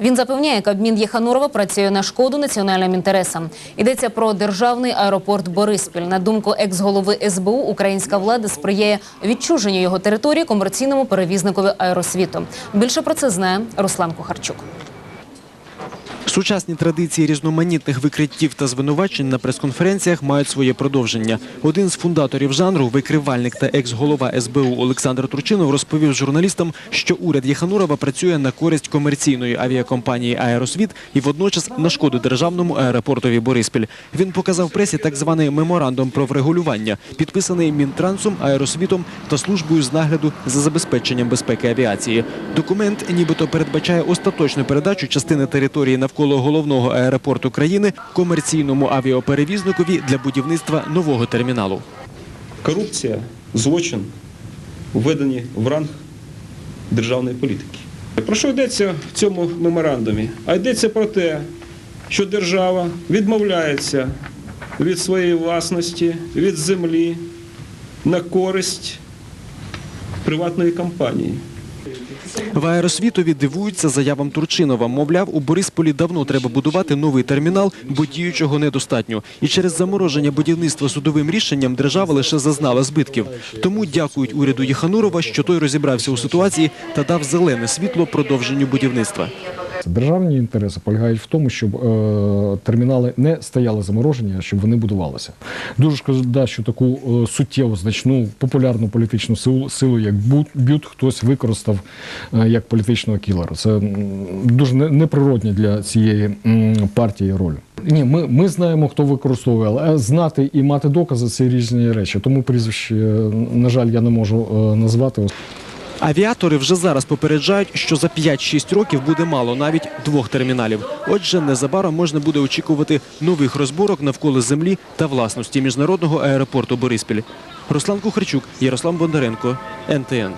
Він запевняє, Кабмін Єханурова працює на шкоду національним інтересам. Йдеться про державний аеропорт Бориспіль. На думку екс-голови СБУ, українська влада сприяє відчуженню його території комерційному перевізникові аеросвіту. Більше про це знає Руслан Кухарчук. Сучасні традиції різноманітних викриттів та звинувачень на прес-конференціях мають своє продовження. Один з фундаторів жанру, викривальник та екс-голова СБУ Олександр Турчинов розповів журналістам, що уряд Єханурова працює на користь комерційної авіакомпанії Аеросвіт і водночас на шкоду державному аеропортові Бориспіль. Він показав пресі так званий меморандум про врегулювання, підписаний Мінтрансом, Аеросвітом та службою з нагляду за забезпеченням безпеки авіації. Документ нібито передбачає остаточну передачу частини території навколо головного аеропорту країни комерційному авіаперевізникові для будівництва нового терміналу. Корупція, злочин введені в ранг державної політики. Про що йдеться в цьому меморандумі? А йдеться про те, що держава відмовляється від своєї власності, від землі на користь приватної компанії. В аеросвітові дивуються заявам Турчинова. Мовляв, у Борисполі давно треба будувати новий термінал, бо діючого недостатньо. І через замороження будівництва судовим рішенням держава лише зазнала збитків. Тому дякують уряду Єханурова, що той розібрався у ситуації та дав зелене світло продовженню будівництва. Державні інтереси полягають в тому, щоб е, термінали не стояли заморожені, а щоб вони будувалися. Дуже шкода, що таку е, суттєву, значну популярну політичну силу, силу як бют, хтось використав е, як політичного кілера. Це дуже не- неприродні для цієї м, партії роль. Ні, ми, ми знаємо, хто використовує, але знати і мати докази це різні речі. Тому прізвище, е, на жаль, я не можу е, назвати. Авіатори вже зараз попереджають, що за 5-6 років буде мало навіть двох терміналів. Отже, незабаром можна буде очікувати нових розборок навколо землі та власності міжнародного аеропорту Бориспіль. Руслан Кухарчук, Ярослав Бондаренко, НТН.